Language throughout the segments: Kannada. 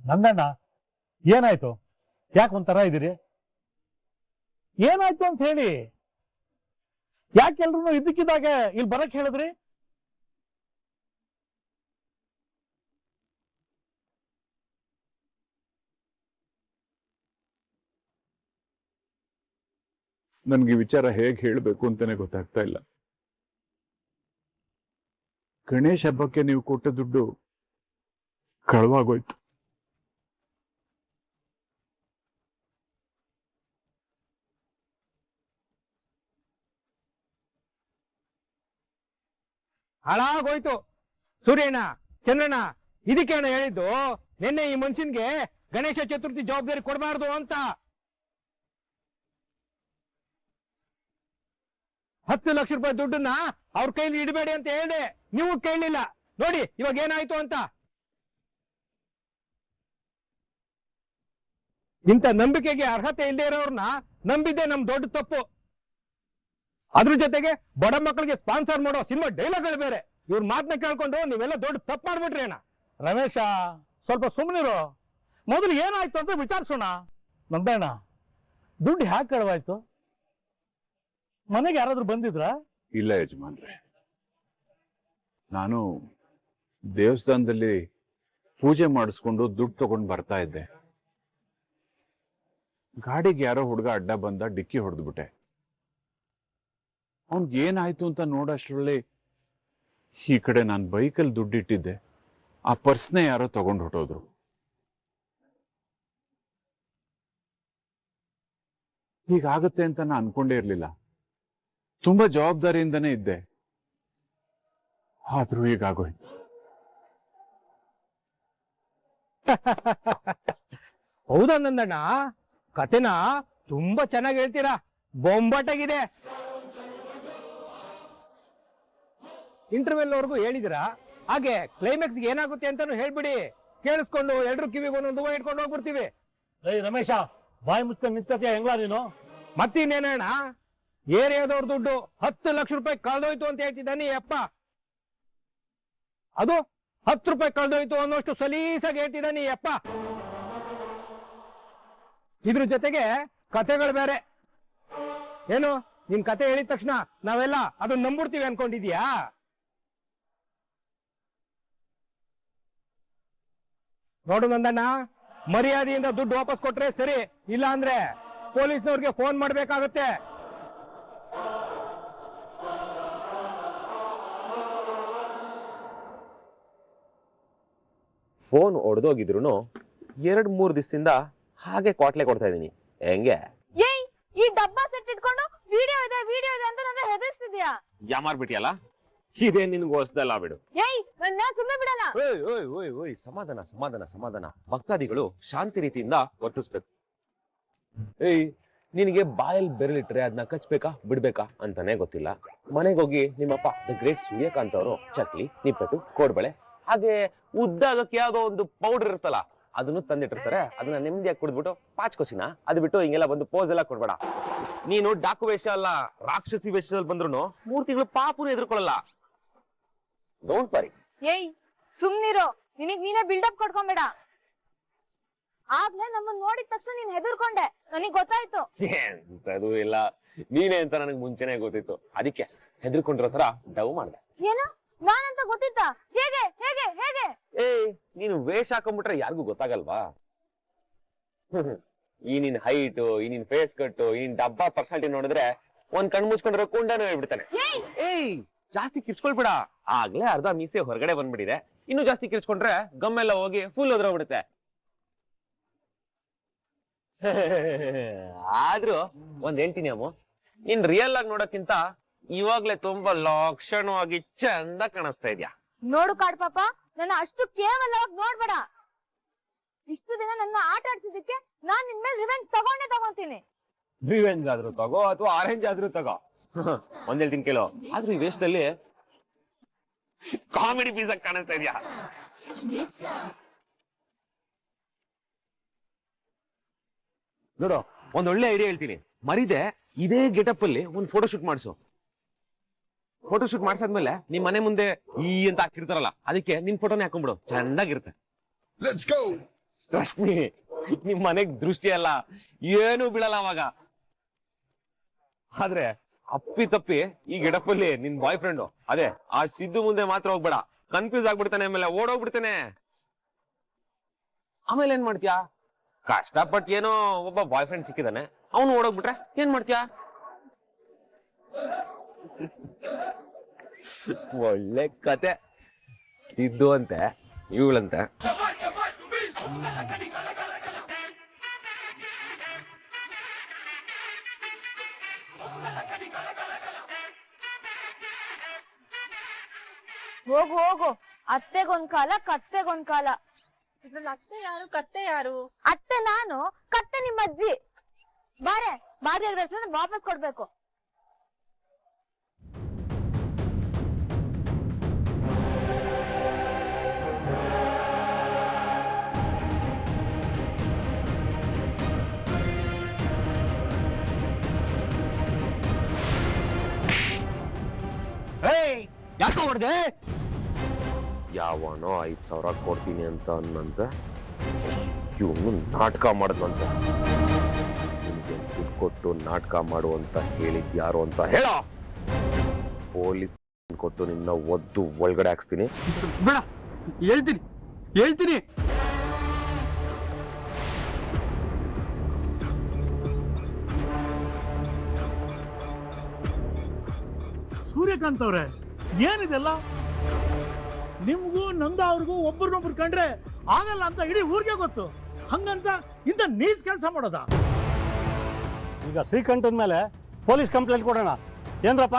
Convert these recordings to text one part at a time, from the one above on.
ನಂದಣ್ಣ ಏನಾಯ್ತು? ಯಾಕೆ ಒಂಥರ ಇದ್ದೀರಿ ಏನಾಯ್ತು ಅಂತ ಹೇಳಿ? ಯಾಕೆ ಎಲ್ರು ಇದ್ದಕ್ಕಿದ್ದಾಗ ಇಲ್ಲಿ ಬರಕ್ ಹೇಳಿದ್ರಿ? ನನ್ಗೆ ವಿಚಾರ ಹೇಗೆ ಹೇಳಬೇಕು ಅಂತಾನೆ ಗೊತ್ತಾಗ್ತಾ ಇಲ್ಲ. ಗಣೇಶ ಹಬ್ಬಕ್ಕೆ ನೀವು ಕೊಟ್ಟ ದುಡ್ಡು ಕಳವಾಗೋಯ್ತು. ಹಾಳಾಗೋಯ್ತು. ಸೂರ್ಯಣ್ಣ, ಚಂದ್ರಣ್ಣ, ಇದಕ್ಕೆ ಅಣ್ಣ ಹೇಳಿದ್ದು, ನಿನ್ನೆ ಈ ಮನುಷ್ಯನ್ಗೆ ಗಣೇಶ ಚತುರ್ಥಿ ಜವಾಬ್ದಾರಿ ಕೊಡಬಾರ್ದು ಅಂತ. ಹತ್ತು ಲಕ್ಷ ರೂಪಾಯಿ ದುಡ್ಡನ್ನ ಅವ್ರ ಕೈಲಿ ಇಡಬೇಡಿ ಅಂತ ಹೇಳಿದೆ ನೀವು ಕೇಳಲಿಲ್ಲ. ನೋಡಿ, ಇವಾಗ ಏನಾಯ್ತು ಅಂತ. ಇಂಥ ನಂಬಿಕೆಗೆ ಅರ್ಹತೆ ಇಲ್ಲದೆ ಇರೋರ್ನ ನಂಬಿದ್ದೆ ನಮ್ ದೊಡ್ಡ ತಪ್ಪು. ಅದ್ರ ಜೊತೆಗೆ ಬಡ ಮಕ್ಕಳಿಗೆ ಸ್ಪಾನ್ಸರ್ ಮಾಡೋ ಸಿನಿಮಾ ಡೈಲಾಗ್ಗಳು ಬೇರೆ. ಇವ್ರ ಮಾತನ್ನ ಕೇಳ್ಕೊಂಡು ನೀವೆಲ್ಲ ದೊಡ್ಡ ತಪ್ಪು ಮಾಡ್ಬಿಟ್ರಿ ಅಣ್ಣ. ರಮೇಶ, ಸ್ವಲ್ಪ ಸುಮ್ಮನಿರು ಮೊದಲು ಏನಾಯ್ತು ಅಂತ ವಿಚಾರಿಸೋಣ. ನಂದಣ್ಣ ದುಡ್ಡು ಹ್ಯಾಕ್ ಕಳವಾಯ್ತು ಮನೆಗೆ ಯಾರಾದ್ರೂ ಬಂದಿದ್ರಾ? ಇಲ್ಲ ಯಜಮಾನ್ರೆ. ನಾನು ದೇವಸ್ಥಾನದಲ್ಲಿ ಪೂಜೆ ಮಾಡಿಸ್ಕೊಂಡು ದುಡ್ಡು ತಗೊಂಡು ಬರ್ತಾ ಇದ್ದೆ. ಗಾಡಿಗೆ ಯಾರೋ ಹುಡುಗ ಅಡ್ಡ ಬಂದ ಡಿಕ್ಕಿ ಹೊಡೆದ್ಬಿಟ್ಟೆ. ಅವನ್ಗೆ ಏನಾಯ್ತು ಅಂತ ನೋಡೋಷ್ಟರಲ್ಲಿ ಈ ಕಡೆ ನಾನು ಬೈಕಲ್ಲಿ ದುಡ್ಡಿಟ್ಟಿದ್ದೆ. ಆ ಪರ್ಸ್ನೇ ಯಾರೋ ತಗೊಂಡು ಹೊಟ್ಟೋದ್ರು ಹೀಗಾಗತ್ತೆ ಅಂತ ನಾನು ಅನ್ಕೊಂಡೇ ಇರ್ಲಿಲ್ಲ. ತುಂಬಾ ಜವಾಬ್ದಾರಿಯಿಂದನೇ ಇದ್ದೆ. ಆದ್ರೂ ಹೀಗಾಗೋಯ್ತು. ಹೌದಾ ನಂದಣ್ಣ? ಕತೆನ ತುಂಬಾ ಚೆನ್ನಾಗಿ ಹೇಳ್ತೀರಾ? ಬೊಂಬಾಟಾಗಿದೆ. ಇಂಟರ್ವೆಲ್ ಅವ್ರಿಗೂ ಹೇಳಿದಿರಾ ಹಾಗೆ ಕ್ಲೈಮ್ಯಾಕ್ಸ್ ಏನಾಗುತ್ತೆ ಅಂತಾನು ಹೇಳ್ಬಿಡಿ. ಕೇಳಿಸ್ಕೊಂಡು ಎಲ್ರು ಕಿವಿಗೆ ಒಂದೊಂದು ಹೂವ ಇಟ್ಕೊಂಡು ಹೋಗ್ಬಿಡ್ತೀವಿ. ರಮೇಶ ಬಾಯಿ ಮುಚ್ಕೊಂಡು ನಿಂತ ಹೆಂಗ್ಲಾ ನೀನು? ಮತ್ತಿನ್ನೇನಣ್ಣ? ಏರಿಯಾದವ್ರ ದುಡ್ಡು? ಹತ್ತು ಲಕ್ಷ ರೂಪಾಯಿ ಕಳೆದೋಯ್ತು ಅಂತ ಹೇಳ್ತಿದ್ದಾನೆ ಅಪ್ಪ. ಅದು ಹತ್ತು ರೂಪಾಯಿ ಕಳೆದೋಯ್ತು ಅನ್ನೋಷ್ಟು ಸಲೀಸಾಗಿ ಹೇಳ್ತಿದ್ದಾನೆ ಅಪ್ಪ. ಇದ್ರ ಜೊತೆಗೆ ಕತೆಗಳು ಬೇರೆ. ಏನು? ನಿನ್ ಕತೆ ಹೇಳಿದ ತಕ್ಷಣ ನಾವೆಲ್ಲ ಅದನ್ನ ನಂಬಿಡ್ತೀವಿ ಅನ್ಕೊಂಡಿದ್ಯಾ? ನೋಡು ನಂದಣ್ಣ, ಮರ್ಯಾದೆಯಿಂದ ದುಡ್ಡು ವಾಪಸ್ ಕೊಟ್ರೆ ಸರಿ ಇಲ್ಲ ಅಂದ್ರೆ ಪೊಲೀಸ್ನವ್ರಿಗೆ ಫೋನ್ ಮಾಡ್ಬೇಕಾಗತ್ತೆ. ಫೋನ್ ಒಡೆದೋಗಿದ್ರು ಎರಡ್ ಮೂರು ದಿವಸದಿಂದ ಹಾಗೆ ಕ್ವಾಟ್ಲೆ ಕೊಡ್ತಾ ಇದೀನಿ ಹೆಂಗೆ? ಏಯ್ ಈ ಡಬ್ಬ ಸೆಟ್ ಇಟ್ಕೊಂಡು ವಿಡಿಯೋ ಇದೆ ವಿಡಿಯೋ ಇದೆ ಅಂತ ನನ್ನ ಹೆದರ್ಸ್ತಿದ್ಯಾ ಯಾಮಾರ್ಬಿಟ್ಟಿಯಲ್ಲ ಇದೇ ನಿನ್ಗೆ ಹೊಸ್ದಲ್ಲ ಬಿಡು. ಏಯ್ ನನ್ನ ಸುಮ್ಮನೆ ಬಿಡಲ್ಲ. ಓಯ್ ಓಯ್ ಓಯ್ ಓಯ್ ಸಮಾಧಾನ ಸಮಾಧಾನ ಸಮಾಧಾನ. ಭಕ್ತಾದಿಗಳು ಶಾಂತಿ ರೀತಿಯಿಂದ ವರ್ತಿಸ್ಬೇಕು. ಏಯ್ ನಿನಗೆ ಬಾಯಲ್ಲಿ ಬೆರಳಿಟ್ರೆ ಅದನ್ನ ಕಚ್ಬೇಕಾ ಬಿಡ್ಬೇಕಾ ಅಂತಾನೆ ಗೊತ್ತಿಲ್ಲ. ಮನೆಗೆ ಹೋಗಿ ನಿಮ್ಮಪ್ಪ ದ ಗ್ರೇಟ್ ಸೂರ್ಯಕಾಂತ್ ಅವರು ಚಕ್ಲಿ ನಿಪ್ಪಟ್ಟು ಕೋಡ್ಬಳೆ ಹಾಗೆ ಉದ್ದಾಗಕ್ಕೆ ಯಾವುದೋ ಒಂದು ಪೌಡರ್ ಇರುತ್ತಲ್ಲ ಅದನ್ನು ತಂದಿಟ್ಟಿರ್ತಾರೆ. ಅದನ್ನ ನೆಮ್ಮದಿಯಾಗಿ ಕುಡಿದ್ಬಿಟ್ಟು ಪಾಚ್ಕೊಚಿನ ಅದು ಬಿಟ್ಟು ಹಿಂಗೆಲ್ಲ ಬಂದು ಪೋಸ್ ಎಲ್ಲ ಕೊಡ್ಬೇಡ. ನೀನು ಡಾಕು ವೇಷ ಅಲ್ಲ ರಾಕ್ಷಸಿ ವೇಷದಲ್ಲಿ ಬಂದ್ರು ಮೂರ್ ತಿಂಗಳು ಪಾಪುನ ಎದುರ್ಕೊಳ್ಳಲ್ಲ. ಡೋಂಟ್ ವರಿ ಏಯ್ ಸುಮ್ನಿರೋ. ನಿನಗ್ ನೀನೇ ಬಿಲ್ಡಪ್ ಕೊಡ್ಕೊಂಬೇಡ. ಆಗ್ಲೇ ನಮ್ಮನ್ ನೋಡಿದ ತಕ್ಷಣ ನೀನ್ ಹೆದರ್ಕೊಂಡೆ. ನನಗ್ ಗೊತ್ತಾಯ್ತು. ಅದು ಇಲ್ಲ. ನೀನೇ ಅಂತ ನನಗೆ ಮುಂಚೆನೆ ಗೊತ್ತಿತ್ತು. ಅದಕ್ಕೆ ಹೆದರ್ಕೊಂಡಿರೋ ತರ ಡವ್ ಮಾಡ್ದೆ. ಏನು? ನಾನಂತ ಗೊತ್ತಿತ್ತ? ಏಯ್ ನೀನು ವೇಷ ಹಾಕೊಂಡ್ಬಿಟ್ರೆ ಯಾರಿಗೂ ಗೊತ್ತಾಗಲ್ವಾ? ಈ ನಿನ್ ಹೈಟ್ ಈ ನಿನ್ ಫೇಸ್ ಕಟ್ಟು ಈ ನಿನ್ ಡಬ್ಬಾ ಪರ್ಸನಾಲಿಟಿ ನೋಡಿದ್ರೆ ಒಂದ್ ಕಣ್ ಮುಚ್ಕೊಂಡ್ರೆ ಕುಂಡಾನು ಹೇಳ್ಬಿಡ್ತಾನೆ ಏಯ್! ಜಾಸ್ತಿ ಕಿರ್ಚ್ಕೊಳ್ಬೇಡ. ಆಗ್ಲೇ ಅರ್ಧ ಮೀಸೆ ಹೊರಗಡೆ ಬಂದ್ಬಿಟ್ಟಿದೆ. ಇನ್ನು ಜಾಸ್ತಿ ಕಿರ್ಚ್ಕೊಂಡ್ರೆ ಗಮ್ಮೆಲ್ಲ ಹೋಗಿ ಫುಲ್ ಹೋಗ್ಬಿಡುತ್ತೆ ಆದ್ರೂ ಒಂದ್ ಹೇಳ್ತೀನಿ ಅಮ್ಮ ನೀನ್ ರಿಯಲ್ ಆಗಿ ನೋಡಕ್ಕಿಂತ ಇವಾಗ್ಲೇ ತುಂಬಾ ಲಕ್ಷಣವಾಗಿ ಚಂದ ಕಾಣಿಸ್ತಾ ಇದ್ಯಾ? ನೋಡು ಕಾಡ್ ಪಾಪ. ನನ್ನ ಅಷ್ಟು ಕೇವಲವಾಗಿ ನೋಡ್ಬೇಡ. ಇಷ್ಟು ದಿನ ನನ್ನ ಆಟ ಆಡ್ಸಿದ್ದಕ್ಕೆ ನಾನ್ ನಿನ್ ಮೇಲೆ ರಿವೆಂಜ್ ತಗೊಂಡೇ ತಗೊಂತೀನಿ. ರಿವೆಂಜ್ ಆದ್ರೂ ತಗೋ ಅಥವಾ ಆರೆಂಜ್ ಆದ್ರೂ ತಗೋ. ಒಂದ್ ಹೇಳ್ತೀನಿ ಕೇಳೋ. ಆದ್ರೂ ಈ ವೇಷದಲ್ಲಿ ಕಾಮಿಡಿ ಪೀಸ್ ಆಗಿ ಕಾಣಿಸ್ತಾ ಇದೆಯಾ? ನೋಡು, ಒಂದ್ ಒಳ್ಳೆ ಐಡಿಯಾ ಹೇಳ್ತೀನಿ. ಮರಿದೆ ಇದೇ ಗೆಟಪ್ ಅಲ್ಲಿ ಒಂದ್ ಫೋಟೋ ಶೂಟ್ ಮಾಡಿಸು. ಫೋಟೋ ಶೂಟ್ ಮಾಡ್ಸಾದ್ಮೇಲೆ ನಿಮ್ ಮನೆ ಮುಂದೆ ಈ ಅಂತ ಹಾಕಿರ್ತಾರಲ್ಲ ಅದಕ್ಕೆ ನಿನ್ ಫೋಟೋನೇ ಹಾಕೊಂಡ್ಬಿಡು. ಚಂದಾಗಿರುತ್ತೆ ಗೋ ಮೀ ನಿಮ್ ಮನೆಗ್ ದೃಷ್ಟಿ ಅಲ್ಲ ಏನು ಬೀಳಲ್ಲ ಅವಾಗ. ಆದ್ರೆ ಅಪ್ಪಿ ತಪ್ಪಿ ಈ ಗಿಡಪಲ್ಲಿ ನಿನ್ ಬಾಯ್ ಫ್ರೆಂಡು ಅದೇ ಆ ಸಿದ್ದು ಮುಂದೆ ಮಾತ್ರ ಹೋಗ್ಬೇಡ. ಕನ್ಫ್ಯೂಸ್ ಆಗ್ಬಿಡ್ತಾನೆ ಆಮೇಲೆ ಓಡೋಗ್ಬಿಡ್ತಾನೆ. ಆಮೇಲೆ ಏನ್ ಮಾಡ್ತೀಯಾ? ಕಷ್ಟಪಟ್ಟು ಏನೋ ಒಬ್ಬ ಬಾಯ್ ಫ್ರೆಂಡ್ ಸಿಕ್ಕಿದಾನೆ. ಅವನು ಓಡೋಗ್ಬಿಟ್ರೆ ಏನ್ ಮಾಡ್ತೀಯಾ? ಒಳ್ಳೆ ಕತೆ. ಇದ್ದು ಅಂತೆ ಇವಳಂತೆ. ಹೋಗು ಹೋಗು. ಅತ್ತೆಗೊಂದ್ ಕಾಲ ಕತ್ತೆಗೊಂದ್ ಕಾಲ. ಇದ್ರಲ್ಲಿ ಅತ್ತೆ ಯಾರು ಕತ್ತೆ ಯಾರು? ಅತ್ತೆ ನಾನು ಕತ್ತೆ ನಿಮ್ಮ ಅಜ್ಜಿ ಬಾರೆ ಬಾರಿ ವಾಪಸ್ ಕೊಡ್ಬೇಕು. ಹೊಡೆದೆ ಯಾವನೋ ಐದ್ ಸಾವಿರ ಕೊಡ್ತೀನಿ ಅಂತ ಅನ್ನಂತೆ ಇವನು ನಾಟಕ ಮಾಡಿದ್ನಂತೆ. ನಿಮ್ಗೆ ದುಡ್ಡು ಕೊಟ್ಟು ನಾಟಕ ಮಾಡು ಅಂತ ಹೇಳಿದ್ ಯಾರು ಅಂತ ಹೇಳ? ಪೊಲೀಸ್ ಕೊಟ್ಟು ನಿನ್ನ ಒದ್ದು ಒಳಗಡೆ ಹಾಕ್ಸ್ತೀನಿ. ಬೇಡ ಹೇಳ್ತೀನಿ ಹೇಳ್ತೀನಿ. ಸೂರ್ಯಕಾಂತ್ ಅವ್ರೆ ಏನಿದೆಲ್ಲ? ನಿಮ್ಗೂ ನಂದ ಅವ್ರಿಗೂ ಒಬ್ಬರನ್ನೊಬ್ರು ಕಂಡ್ರೆ ಆಗಲ್ಲ ಅಂತ ಇಡೀ ಊರಿಗೆ ಗೊತ್ತು. ಹಂಗಂತ ಇಂಥ ನೀಸ್ ಕೆಲಸ ಮಾಡೋದಾ? ಈಗ ಶ್ರೀಕಂಠನ ಮೇಲೆ ಪೊಲೀಸ್ ಕಂಪ್ಲೇಂಟ್ ಕೊಡೋಣ. ಏನ್ರಪ್ಪ?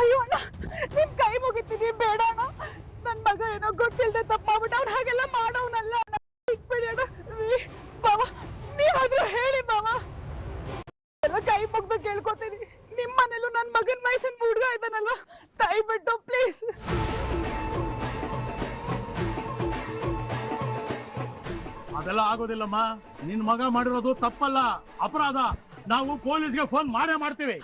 ಅಯ್ಯೋ ಅಣ್ಣ ನಿಮ್ ಕೈ ಮುಗಿತೀನಿ ಬೇಡ ಅಣ್ಣ. ನನ್ ಮಗ ಏನೋ ಗೊತ್ತಿಲ್ಲದೆ ತಪ್ಪಾಗ್ಬಿಟ್ಟು ಅವ್ನು ಹಾಗೆಲ್ಲ ಮಾಡೋನಲ್ಲ ಆಗೋದಿಲ್ಲಮ್ಮ. ನಿನ್ ಮಗ ಮಾಡಿರೋದು ತಪ್ಪಲ್ಲ. ಅಪರಾಧ. ನಾವು ಪೊಲೀಸ್ಗೆ ಫೋನ್ ಮಾಡೇ ಮಾಡ್ತೀವಿ.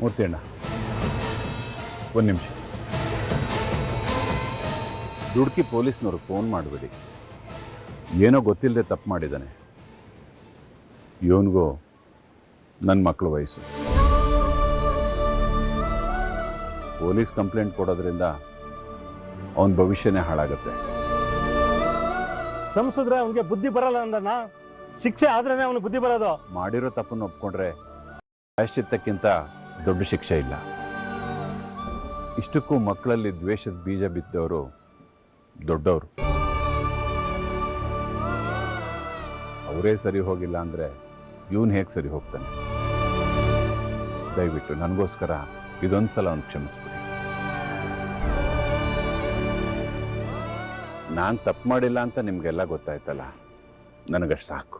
ಮೂರ್ತಿ ಅಣ್ಣ. ಒಂದು ನಿಮಿಷ. ದುಡ್ಕಿ ಪೊಲೀಸ್ನವ್ರು ಫೋನ್ ಮಾಡಬೇಡಿ. ಏನೋ ಗೊತ್ತಿಲ್ಲದೆ ತಪ್ಪು ಮಾಡಿದ್ದಾನೆ. ಇವನಿಗೂ ನನ್ನ ಮಕ್ಕಳ ವಯಸ್ಸು. ಪೊಲೀಸ್ ಕಂಪ್ಲೇಂಟ್ ಕೊಡೋದ್ರಿಂದ ಅವನ ಭವಿಷ್ಯನೇ ಹಾಳಾಗುತ್ತೆ. ಸಂಸದ್ರೆ ಅವನಿಗೆ ಬುದ್ಧಿ ಬರಲ್ಲ ಅಂದಣ್ಣ ಶಿಕ್ಷೆ ಆದ್ರೇನೆ ಅವನಿಗೆ ಬುದ್ಧಿ ಬರೋದು. ಮಾಡಿರೋ ತಪ್ಪನ್ನು ಒಪ್ಕೊಂಡ್ರೆ ಪ್ರಾಯಶ್ಚಿತ್ತಕ್ಕಿಂತ ದೊಡ್ಡ ಶಿಕ್ಷೆ ಇಲ್ಲ. ಇಷ್ಟಕ್ಕೂ ಮಕ್ಕಳಲ್ಲಿ ದ್ವೇಷದ ಬೀಜ ಬಿದ್ದವರು ದೊಡ್ಡವರು. ಅವರೇ ಸರಿ ಹೋಗಿಲ್ಲ ಅಂದರೆ ಇವನು ಹೇಗೆ ಸರಿ ಹೋಗ್ತಾನೆ? ದಯವಿಟ್ಟು ನನಗೋಸ್ಕರ ಇದೊಂದು ಸಲ ಅವ್ನು ಕ್ಷಮಿಸ್ಬಿಡಿ. ನಾನು ತಪ್ಪು ಮಾಡಿಲ್ಲ ಅಂತ ನಿಮಗೆಲ್ಲ ಗೊತ್ತಾಯ್ತಲ್ಲ? ನನಗಷ್ಟು ಸಾಕು.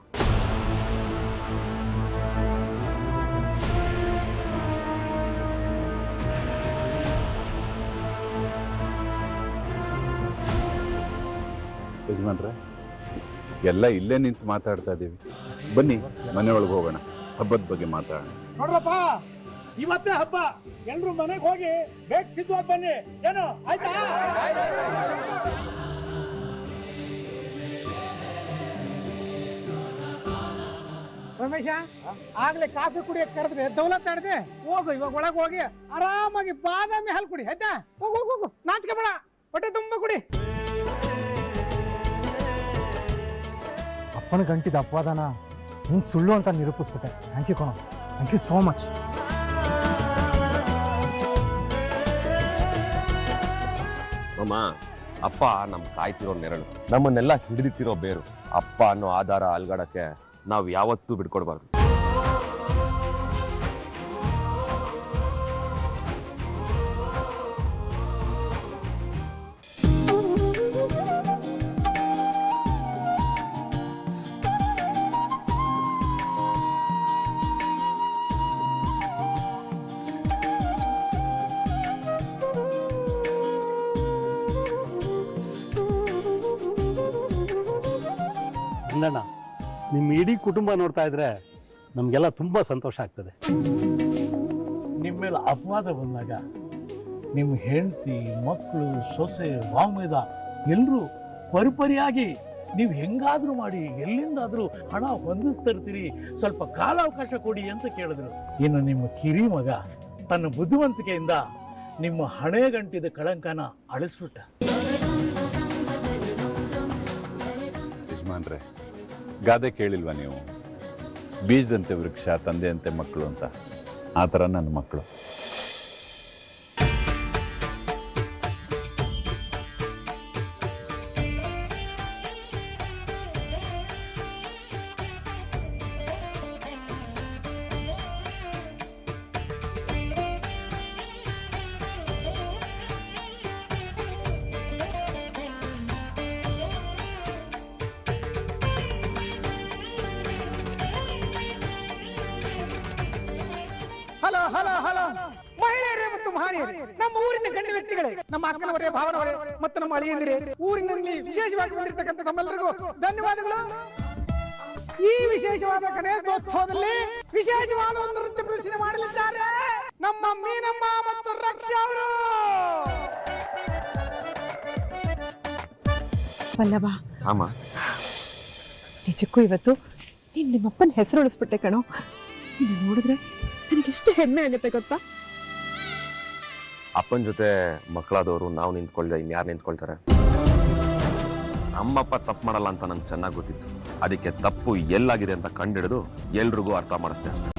ಯಜಮಾನ್ರ, ಎಲ್ಲ ಇಲ್ಲೇ ನಿಂತು ಮಾತಾಡ್ತಾ ಇದ್ದೀವಿ ಬನ್ನಿ, ಮನೆಯೊಳಗೆ ಹೋಗೋಣ. ಹಬ್ಬದ ಬಗ್ಗೆ ಮಾತಾಡೋಣ. ನೋಡ್ರಪ್ಪ, ಇವತ್ತೇ ಹಬ್ಬ. ಎಲ್ರು ಮನೆಗೆ ಹೋಗಿ ಬೇಗ ಸಿದ್ಧವಾಗಿ ಬನ್ನಿ. ಏನು, ಆಯ್ತಾ? ರಮೇಶ ಆಗ್ಲೇ ಕಾಫಿ ಕುಡಿಯಕ್ ಕರೆದ್ರೆ ದೌಲತ್ ಆಡ್ದೆ. ಹೋಗು ಇವಾಗ ಒಳಗ್ ಹೋಗಿ ಆರಾಮಾಗಿ ಬಾದಾಮಿ ಹಾಲು ಕುಡಿ ಆಯ್ತಾ? ಹೋಗು ಹೋಗು ಹೋಗು ನಾಚಿಕೆ ಬೇಡ. ಹೊಟ್ಟೆ ತುಂಬ ಕುಡಿ. ಅಪ್ಪನ ಗಂಟಿದ ಅಪವಾದನ ನಿನ್ ಸುಳ್ಳು ಅಂತ ನಿರೂಪಿಸ್ಬಿಟ್ಟೆ. ಥ್ಯಾಂಕ್ ಯು ಕಣೋ. ಥ್ಯಾಂಕ್ ಯು ಸೋ ಮಚ್ ಅಮ್ಮ ಅಪ್ಪ ನಮ್ ಕಾಯ್ತಿರೋ ನೆರಳು. ನಮ್ಮನ್ನೆಲ್ಲ ಹಿಡಿದಿತ್ತಿರೋ ಬೇರು. ಅಪ್ಪ ಅನ್ನೋ ಆಧಾರ ಅಲ್ಗಾಡಕ್ಕೆ ನಾವು ಯಾವತ್ತೂ ಬಿಡ್ಕೊಡ್ಬಾರ್ದು. ನಿಮ್ಮ ಇಡೀ ಕುಟುಂಬ ನೋಡ್ತಾ ಇದ್ರೆ ನಮಗೆಲ್ಲ ತುಂಬ ಸಂತೋಷ ಆಗ್ತದೆ. ನಿಮ್ಮ ಮೇಲೆ ಅಪವಾದ ಬಂದಾಗ ನಿಮ್ಮ ಹೆಂಡತಿ ಮಕ್ಕಳು ಸೊಸೆ ವಾಮದ ಎಲ್ಲರೂ ಪರಿಪರಿಯಾಗಿ ನೀವು ಹೆಂಗಾದ್ರೂ ಮಾಡಿ ಎಲ್ಲಿಂದಾದರೂ ಹಣ ಹೊಂದಿಸ್ತಿರ್ತೀರಿ ಸ್ವಲ್ಪ ಕಾಲಾವಕಾಶ ಕೊಡಿ ಅಂತ ಕೇಳಿದ್ರು. ಇನ್ನು ನಿಮ್ಮ ಕಿರಿ ಮಗ ತನ್ನ ಬುದ್ಧಿವಂತಿಕೆಯಿಂದ ನಿಮ್ಮ ಹಣೆಗಂಟಿದ ಕಳಂಕನ ಅಳಿಸ್ಬಿಟ್ಟ. ಯಜಮಾನ್ರೆ ಗಾದೆ ಕೇಳಿಲ್ವಾ ನೀವು? ಬೀಜದಂತೆ ವೃಕ್ಷ ತಂದೆಯಂತೆ ಮಕ್ಕಳು ಅಂತ. ಆ ಥರ ನನ್ನ ಮಕ್ಕಳು. ವ್ಯಕ್ತಿಗಳೇ ನಮ್ಮ ಅಕ್ಕನವರೇ ಭಾವನವರೇ ಮತ್ತು ನಮ್ಮ ಅಳಿಯಂದಿರೇ ಊರಿನಲ್ಲಿ ವಿಶೇಷವಾಗಿ ಬಂದಿರತಕ್ಕಂಥ ನಮ್ಮೆಲ್ಲರಿಗೂ ಧನ್ಯವಾದಗಳು. ಈ ವಿಶೇಷವಾದ ಗಣೇಶೋತ್ಸವದಲ್ಲಿ ವಿಶೇಷವಾದ ಒಂದು ನೃತ್ಯ ಪ್ರದರ್ಶನ ಮಾಡಲಿದ್ದಾರೆ ನಮ್ಮ ಮೀನಮ್ಮ ಮತ್ತು ರಕ್ಷಾ ಅವರು. ಪಲ್ಲವ ಆಮ ನಿಜಕ್ಕೂ ಇವತ್ತು ನೀನ್ ನಿಮ್ಮಪ್ಪನ ಹೆಸರು ಉಳಿಸ್ಬಿಟ್ಟೆ ಕಣೋ. ನೋಡಿದ್ರೆ ನೋಡಿದ್ರೆ ನನಗೆಷ್ಟು ಹೆಮ್ಮೆ ಆಗುತ್ತೆ ಗೊತ್ತಾ? ಅಪ್ಪನ ಜೊತೆ ಮಕ್ಕಳಾದವರು ನಾವು ನಿಂತ್ಕೊಳ್ದೆ ಇನ್ಯಾರು ನಿಂತ್ಕೊಳ್ತಾರೆ? ನಮ್ಮಪ್ಪ ತಪ್ಪು ಮಾಡಲ್ಲ ಅಂತ ನಂಗೆ ಚೆನ್ನಾಗಿ ಗೊತ್ತಿತ್ತು. ಅದಕ್ಕೆ ತಪ್ಪು ಎಲ್ಲಾಗಿದೆ ಅಂತ ಕಂಡಿಡಿದು ಎಲ್ರಿಗೂ ಅರ್ಥ ಮಾಡಿಸ್ತೇನೆ